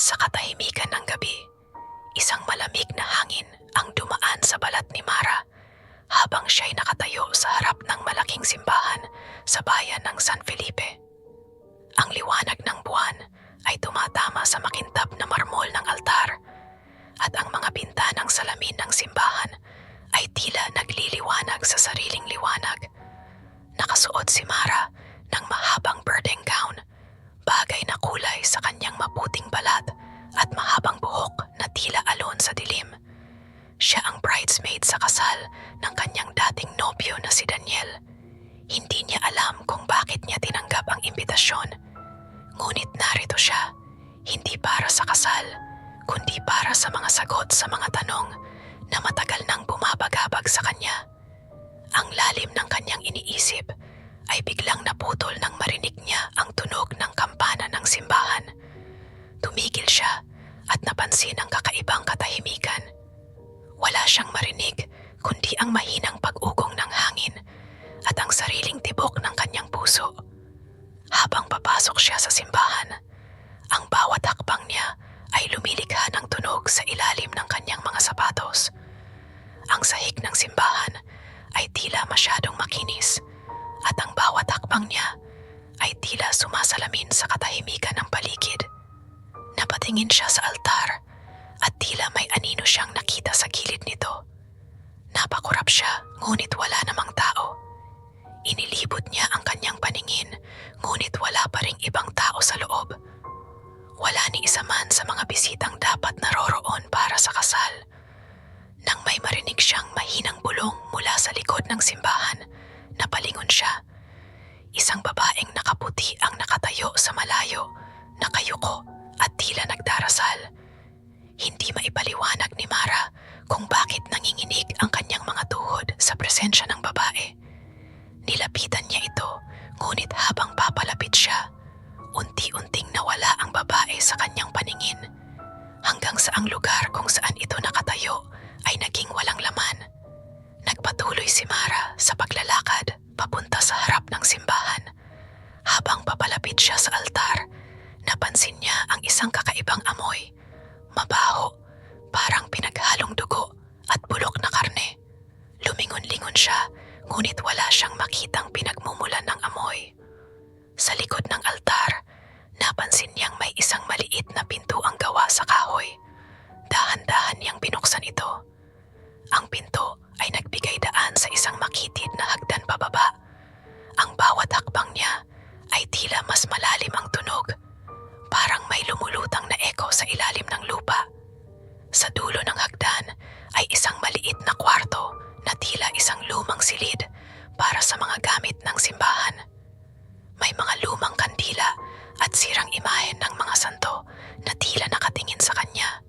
Sa katahimikan ng gabi, isang malamig na hangin ang dumaan sa balat ni Mara habang siya'y nakatayo sa harap ng malaking simbahan sa bayan ng San Felipe. Ang liwanag ng buwan ay tumatama sa makintab na marmol ng altar at ang mga bintanang salamin ng simbahan ay tila nagliliwanag sa sariling liwanag. Nakasuot si Mara ng mahabang birding gown, bagay na kulay sa kanyang maputing balat at mahabang buhok na tila alon sa dilim. Siya ang bridesmaid sa kasal ng kanyang dating nobyo na si Daniel. Hindi niya alam kung bakit niya tinanggap ang imbitasyon. Ngunit narito siya, hindi para sa kasal, kundi para sa mga sagot sa mga tanong na matagal nang bumabagabag sa kanya. Ang lalim ng kanyang iniisip ay biglang naputol nang marinig niya ang tunog ng kampana ng simbahan. Tumigil siya at napansin ang kakaibang katahimikan. Wala siyang marinig kundi ang mahinang pag-ugong ng hangin at ang sariling tibok ng kanyang puso. Habang papasok siya sa simbahan, ang bawat hakbang niya ay lumilikha ng tunog sa ilalim ng kanyang mga sapatos. Ang sahig ng simbahan ay tila masyadong makinis at ang bawat hakbang niya ay tila sumasalamin sa katahimikan ng paligid. Napatingin siya sa altar at tila may anino siyang nakita sa gilid nito. Napakurap siya ngunit wala namang tao. Inilibot niya ang kanyang paningin ngunit wala pa ring ibang tao sa loob. Wala ni isa man sa mga bisitang dapat naroroon para sa kasal. Nang may marinig siyang mahinang bulong mula sa likod ng simbahan, napalingon siya. Isang babaeng nakaputi ang nakatayo sa malayo, nakayuko at tila nagdarasal. Hindi maipaliwanag ni Mara kung bakit nanginginig ang sa presensya ng babae. Nilapitan niya ito, ngunit habang papalapit siya, unti-unting nawala ang babae sa kanyang paningin. Hanggang sa ang lugar kung saan ito nakatayo ay naging walang laman. Nagpatuloy si Mara sa paglalakad papunta sa harap ng simbahan. Habang papalapit siya sa altar, napansin niya ang isang kakaibang ngunit wala siyang makitang para sa mga gamit ng simbahan. May mga lumang kandila at sirang imahen ng mga santo na tila nakatingin sa kanya.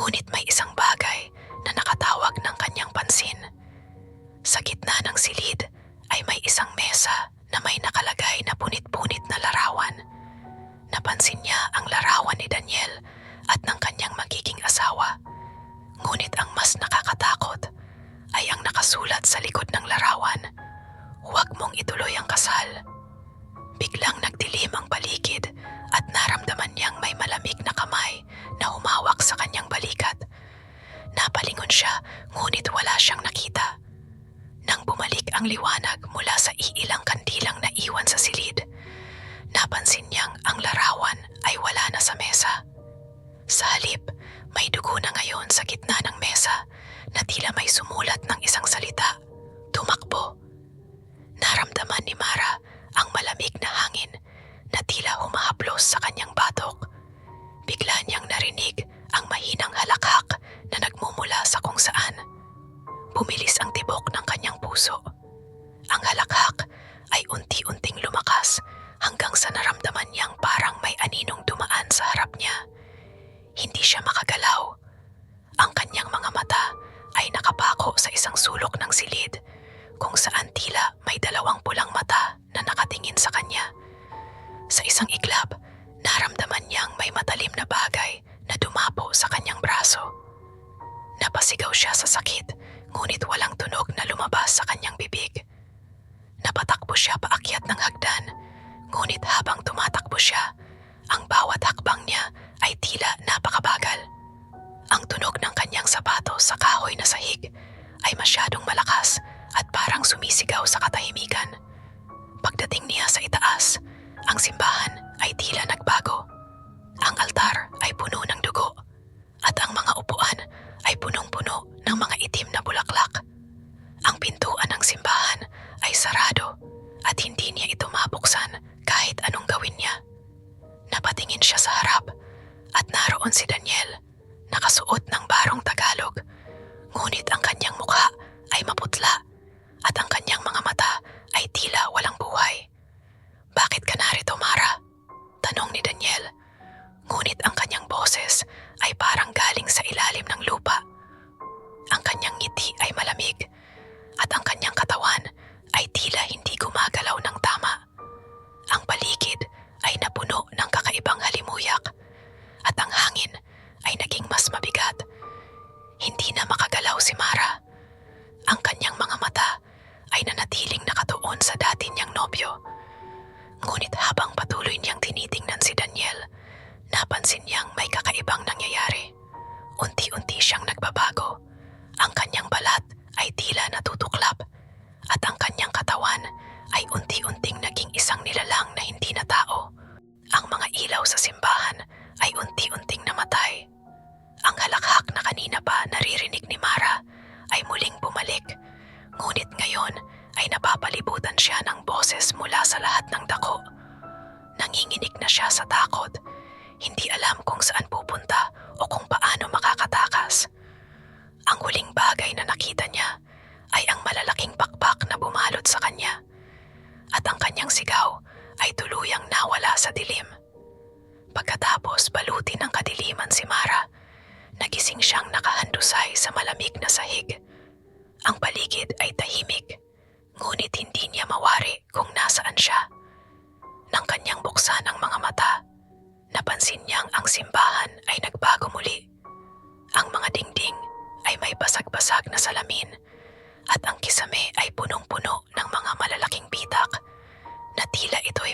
Ngunit may isang bagay na nakatawag ng kanyang pansin. Sa gitna ng silid ay may isang mesa na may nakalagay na punit-punit na larawan. Napansin niya ang larawan ni Daniel bumalik ang ay masyadong malakas at parang sumisigaw sa katahimikan. Pagdating niya sa itaas, ang simbahan ay tila nagbago. Ang altar ay puno ng dugo at ang mga upuan ay punong-puno ng mga itim na bulaklak. Ang pintuan ng simbahan ay sarado at hindi niya ito mabuksan kahit anong gawin niya. Napatingin siya sa harap at naroon si Daniel, nakasuot ng barong Tagalog, ngunit ang boses mula sa lahat ng dako. Nanginginig na siya sa takot. Hindi alam kung saan pupunta o kung paano makakatakas. Ang huling bagay na nakita niya ay ang malalaking pakpak na bumalot sa kanya. At ang kanyang sigaw ay tuluyang nawala sa dilim. Pagkatapos balutin ng kadiliman si Mara, nagising siyang nakahandusay sa malamig na sahig. Ang paligid ay tahimik, ngunit hindi niya mawari kung nasaan siya. Nang kanyang buksan ang mga mata, napansin niyang ang simbahan ay nagbago muli. Ang mga dingding ay may basag-basag na salamin at ang kisame ay punong-puno ng mga malalaking bitak na tila ito'y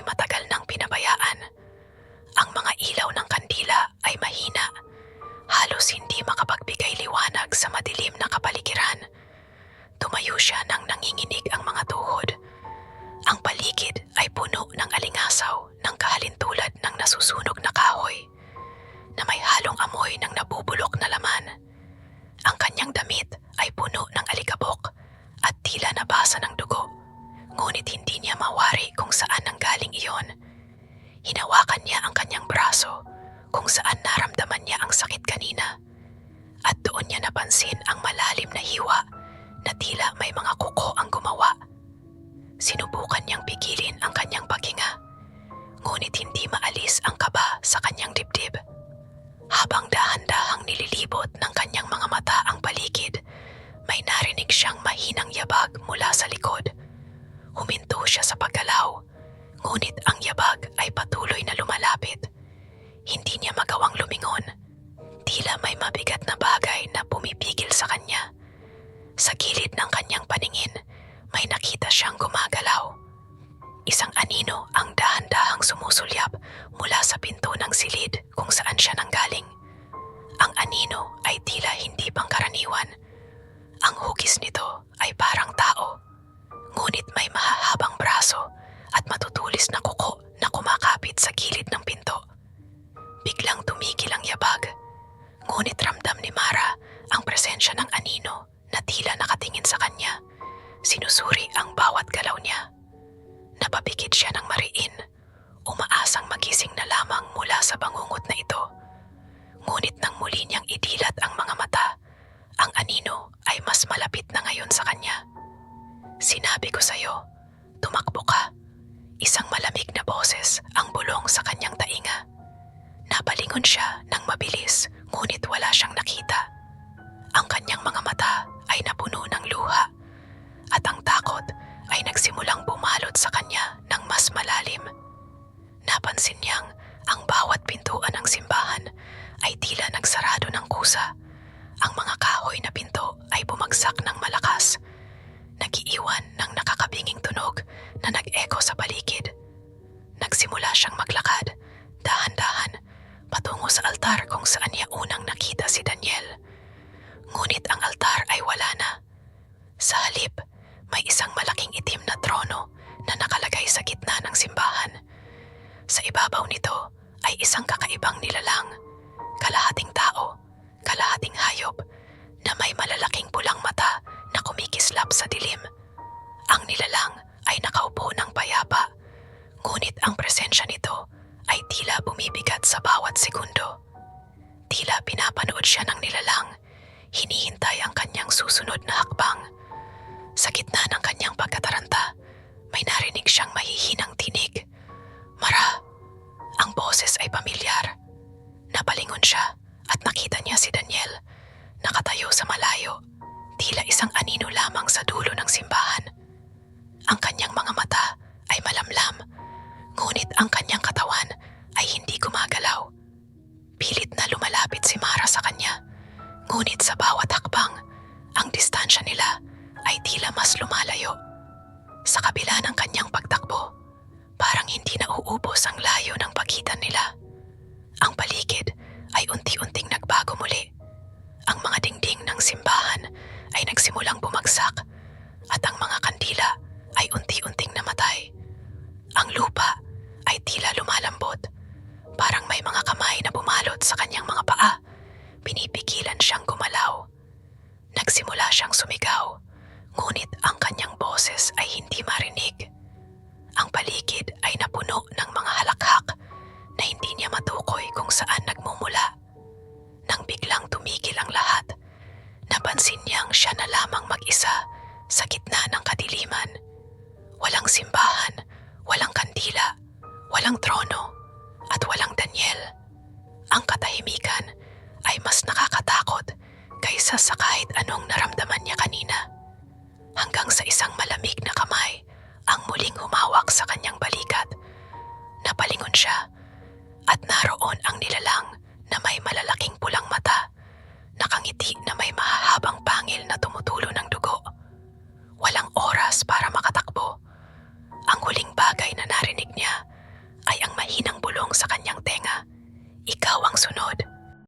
saan siya nanggaling. Ang anino ay tila hindi pangkaraniwan. Ang hugis nito ay parang tao. Ngunit may mahahabang braso at matutulis na kuko na kumakapit sa gilid ng pinto. Biglang tumigil ang yabag. Ngunit ramdam ni Mara ang presensya ng anino na tila nakatingin sa kanya. Sinusuri ang bawat galaw niya. Napapikit siya ng mariin, umaasang magising na lamang mula sa bangungot na ito. Ngunit nang muli niyang idilat ang mga mata, ang anino ay mas malapit na ngayon sa kanya. Sinabi ko sa'yo, tumakbo ka. Isang malamig na boses ang bulong sa kanyang tainga. Napalingon siya ng mabilis, ngunit wala siyang Napansin niyang ang bawat pintuan ng simbahan ay tila nagsarado ng kusa. Ang mga kahoy na pinto ay bumagsak ng malakas. Nagiiwan ng nakakabinging tunog na nag-echo sa paligid. Nagsimula siyang maglakad, dahan-dahan, patungo sa altar kung saan Hinihintay ang kanyang susunod na hakbang. Sa gitna ng kanyang pagkataranta, may narinig siyang mahihinang tinig. Mara, ang boses ay pamilyar. Napalingon siya at nakita niya si Daniel. Nakatayo sa malayo, tila isang anino lamang sa dulo ng simbahan. Ang kanyang mga mata ay malamlam, ngunit ang kanyang katawan ay hindi gumagalaw. Pilit na lumalapit si Mara sa kanya, ngunit sa matukoy kung